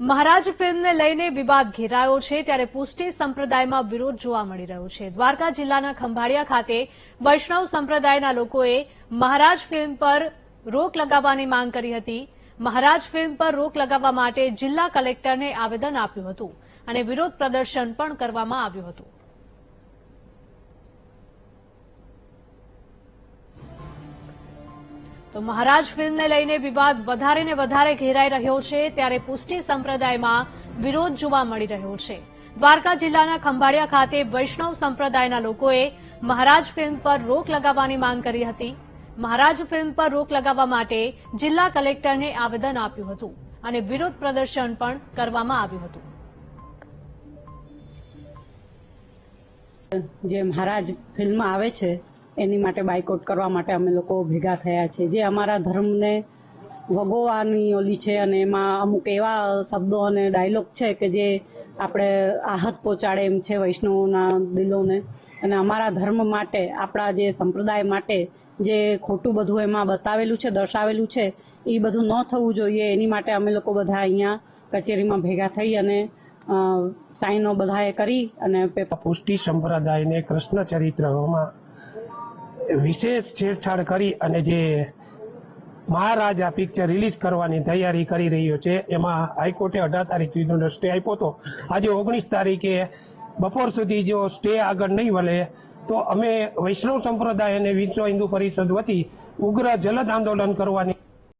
મહારાજ ફિલ્મને લઈને વિવાદ ઘેરાયો છે ત્યારે પુષ્ટિ સંપ્રદાયમાં વિરોધ જોવા મળી રહ્યો છે. દ્વારકા જિલ્લાના ખંભાળિયા ખાતે વૈષ્ણવ સંપ્રદાયના લોકોએ મહારાજ ફિલ્મ પર રોક લગાવવાની માંગ કરી હતી. મહારાજ ફિલ્મ પર રોક લગાવવા માટે જિલ્લા કલેક્ટરને આવેદન આપ્યું હતું અને વિરોધ પ્રદર્શન પણ કરવામાં આવ્યું હતું. તો મહારાજ ફિલ્મને લઈને વિવાદ વધારે ને વધારે ઘેરાઈ રહ્યો છે, ત્યારે પુષ્ટિ સંપ્રદાયમાં વિરોધ જોવા મળી રહ્યો છે. દ્વારકા જિલ્લાના ખંભાળિયા ખાતે વૈષ્ણવ સંપ્રદાયના લોકોએ મહારાજ ફિલ્મ પર રોક લગાવવાની માંગ કરી હતી. મહારાજ ફિલ્મ પર રોક લગાવવા માટે જિલ્લા કલેક્ટરને આવેદન આપ્યું હતું અને વિરોધ પ્રદર્શન પણ કરવામાં આવ્યું હતું. જે મહારાજ ફિલ્મ આવે છે એની માટે બાયકોટ કરવા માટે અમે લોકો ભેગા થયા છે. જે અમારા ધર્મને વગોવાની ઓલી છે અને એમાં અમુક એવા શબ્દો અને ડાયલોગ છે કે જે આપણે આહત પહોંચાડે એમ છે વૈષ્ણવોના દિલોને. અને અમારા ધર્મ માટે, આપણા જે સંપ્રદાય માટે જે ખોટું બધું એમાં બતાવેલું છે, દર્શાવેલું છે, એ બધું ન થવું જોઈએ. એની માટે અમે લોકો બધા અહીંયા કચેરીમાં ભેગા થઈ અને સાઈનો બધાએ કરી અને પુષ્ટિ સંપ્રદાયને કૃષ્ણ ચરિત્રમાં વિશેષ છેડછાડ કરી અને જે મહારાજા પિક્ચર રિલીઝ કરવાની તૈયારી કરી રહ્યો છે, એમાં હાઈકોર્ટે અઢાર તારીખ સુધીનો સ્ટે આપ્યો હતો. આજે ઓગણીસ તારીખે બપોર સુધી જો સ્ટે આગળ નહીં વળે, તો અમે વૈષ્ણવ સંપ્રદાય અને વિશ્વ હિન્દુ પરિષદ વતી ઉગ્ર જલદ આંદોલન કરવાની